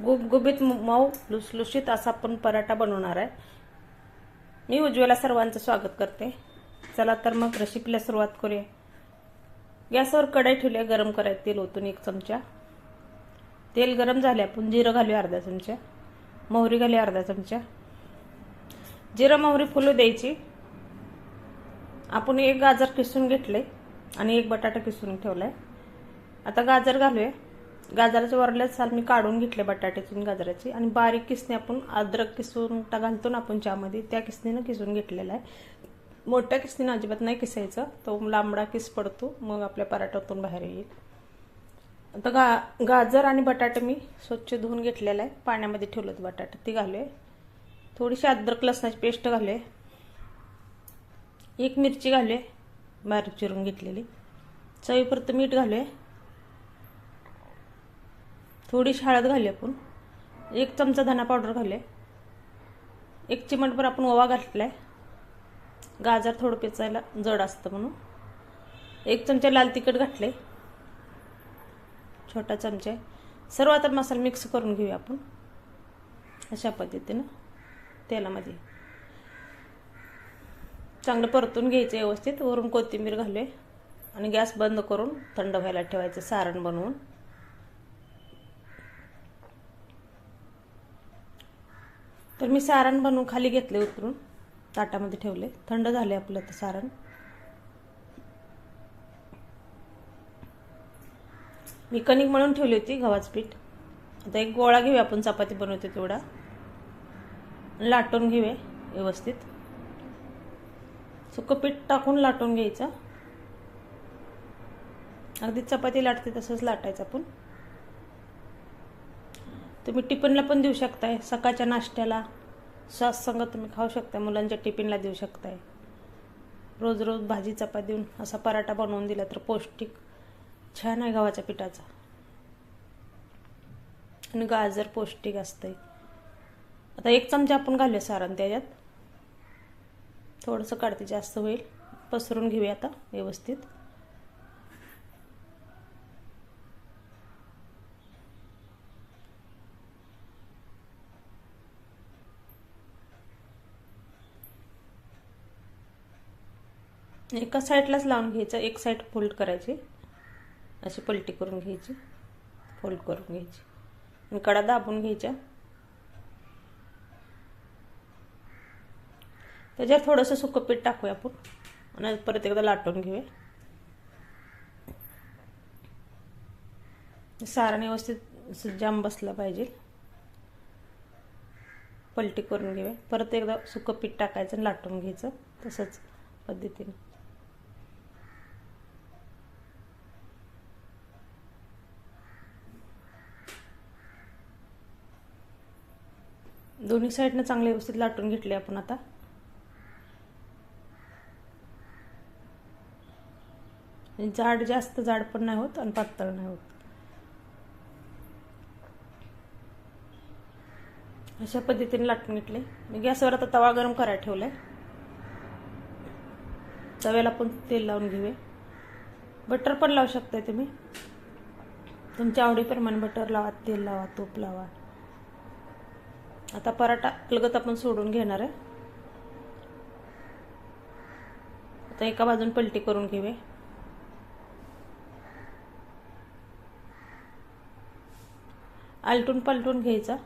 गुबगुबीत मऊ लुसलुशीत असा आपण पराठा बनवणार आहे. मी उज्ज्वला सर्वांचं स्वागत करते. चला तर मग रेसिपीला सुरुवात करूया. गॅसवर कढाई ठेवली गरम करायचं तेल ओतून एक चमचा. तेल गरम झाले आपण जिरं घालूया अर्धा चमचा. मोहरी घालूया अर्धा चमचा. जिरं मोहरी फुलू द्यायची. आपण एक गाजर किसून घेतले आणि एक बटाटा किसून ठेवलाय. आता गाजर घालूया. गाजराच्या वरल्या साल मी काढून घेतले बटाट्यातून गाजराची. आणि बारीक किसने आपण अद्रक किसून टा घालतो ना आपण चहामध्ये त्या किसणीनं किसून घेतलेला आहे. मोठ्या किसनीनं अजिबात नाही किसायचं तो लांबडा किस पडतो मग आपल्या पराठ्यातून बाहेर येईल. आता गा गाजर आणि बटाटे मी स्वच्छ धुवून घेतलेला आहे. पाण्यामध्ये ठेवलं होतं बटाटे ती घालूया. थोडीशी अद्रक लसणाची पेस्ट घालूया. एक मिरची घालूया बारीक चिरून घेतलेली. चवीपुरतं मीठ घालूया. थोडीशी हळद घाली आपण. एक चमचा धना पावडर घाले एक चिमटभर आपण ओवा घातलाय. गाजर थोडं पेचायला जड असतं म्हणून. एक चमचा लाल तिखट घातले छोटा चमचा सर्व आता मसाला मिक्स करून घेऊया आपण. अशा पद्धतीनं तेलामध्ये. चांगलं परतून घ्यायचं व्यवस्थित. वरून कोथिंबीर घालूया. आणि गॅस बंद करून थंड व्हायला ठेवायचं सारण बनवून. तर मी सारण बनवून खाली घेतले उतरून. ताटामध्ये ठेवले. थंड झाले आपलं तर सारण. मी कणिक म्हणून ठेवली होती गव्हाचं पीठ. आता एक गोळा घेऊया आपण चपाती बनवते तेवढा. लाटून घेऊया व्यवस्थित. सुकं पीठ टाकून लाटून घ्यायचं. अगदी चपाती लाटते तसंच लाटायचं आपण. तुम्ही टिफिनला पण देऊ शकताय सकाळच्या नाश्त्याला. सॉस तुम्ही खाऊ शकता मुलांच्या टिफिनला देऊ शकताय. रोज रोज भाजी चपाती देऊन असा पराठा बनवून दिला तर पौष्टिक. छान आहे गव्हाच्या पिठाचा. आणि गाजर पौष्टिक असतंय. आता एक चमचा आपण घालूया सारण त्याच्यात. थोडंसं काढते जास्त होईल. पसरून घेऊया आता व्यवस्थित. एका साईडलाच लावून घ्यायचं एक साईड फोल्ड करायची. अशी पलटी करून घ्यायची फोल्ड करून घ्यायची. आणि कडा दाबून घ्यायच्या. त्याच्यावर थोडंसं सुकं पीठ टाकूया आपण. आणि परत एकदा लाटून घेऊया. सारण व्यवस्थित जाम बसला पाहिजे. पलटी करून घेऊया. परत एकदा सुकं पीठ टाकायचं आणि लाटून घ्यायचं तसंच पद्धतीने. दोन्ही साईडनं चांगले व्यवस्थित लाटून घेतले आपण आता. जाड जास्त जाड पण नाही होत आणि पातळ नाही होत. अशा पद्धतीने लाटून घेतले. मी गॅसवर आता तवा गरम करायला ठेवलाय. तव्याला पण तेल लावून घेऊया. बटर पण लावू शकताय तुम्ही. तुमच्या आवडीप्रमाणे बटर लावा तेल लावा तूप लावा. आता पराठा अलगत आपण सोडून घेणार आहे. आता एका बाजून पलटी करून घेऊया. आलटून पलटून घ्यायचा.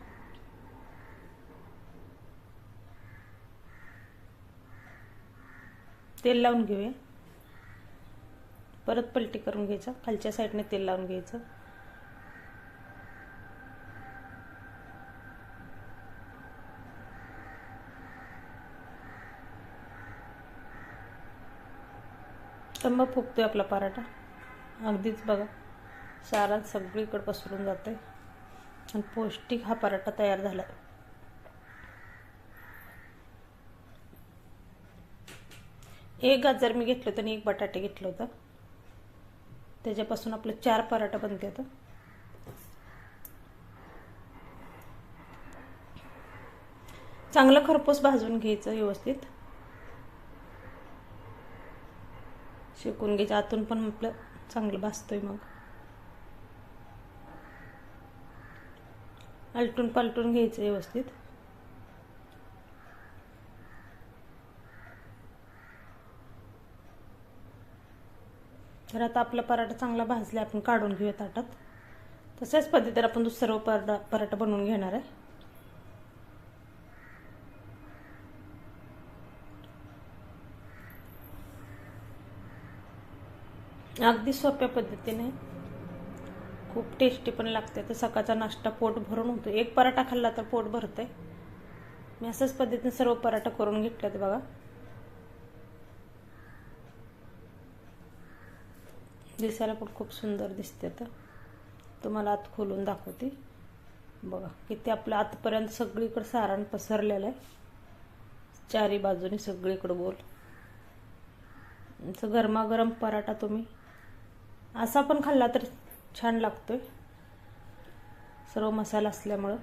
तेल लावून घेऊया. परत पलटी करून घ्यायचा. खालच्या साईडने तेल लावून घ्यायचं. मग आहे आपला पराठा. अगदीच बघा. सारा सगळीकडे पसरून जाते आणि पौष्टिक हा पराठा तयार झाला एक गाजर मी घेतलं होतं आणि एक बटाटे घेतलं होतं. त्याच्यापासून आपलं चार पराठा बनते होतं चांगलं खरपूस भाजून घ्यायचं व्यवस्थित. शेकून घ्यायचे. आतून पण आपलं चांगलं भासतोय मग. आलटून पालटून घ्यायचं व्यवस्थित. तर आता आपला पराठा चांगला भाजला आपण काढून घेऊया ताटात तशाच पद्धतीने आपण दुसरा पराठा पराठा बनवून घेणार आहे. अगदी सोप्या पद्धतीने. खूप टेस्टी पण लागते. तर सकाळचा नाश्ता पोट भरून होतो. एक पराठा खाल्ला तर पोट भरते मी असंच पद्धतीने सर्व पराठा करून घेतल्यात बघा. दिसायला पण खूप सुंदर दिसते तर तुम्हाला आत खोलून दाखवते. बघा किती आपलं आतपर्यंत सगळीकडे सारण पसरलेलं आहे. चारी बाजूने सगळीकडे गोल. गरमागरम पराठा तुम्ही असा पण खाल्ला तर छान लागतोय. सर्व मसाला असल्यामुळं.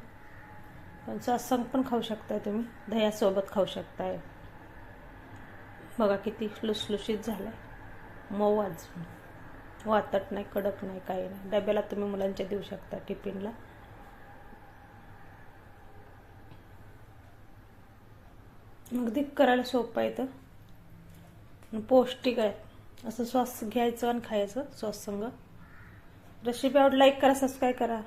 पण सत्संग पण खाऊ शकताय तुम्ही. दह्यासोबत खाऊ शकताय. बघा किती लुसलुशीत झालाय. मऊ आज वातट नाही कडक नाही काही नाही. डब्याला तुम्ही मुलांच्या देऊ शकता टिफिनला. अगदी करायला सोपं आहे तर पौष्टिक आहे. असं सॉस घ्यायचं आणि खायचं सॉस संग रेसिपी आवड लाईक करा सबस्क्राईब करा.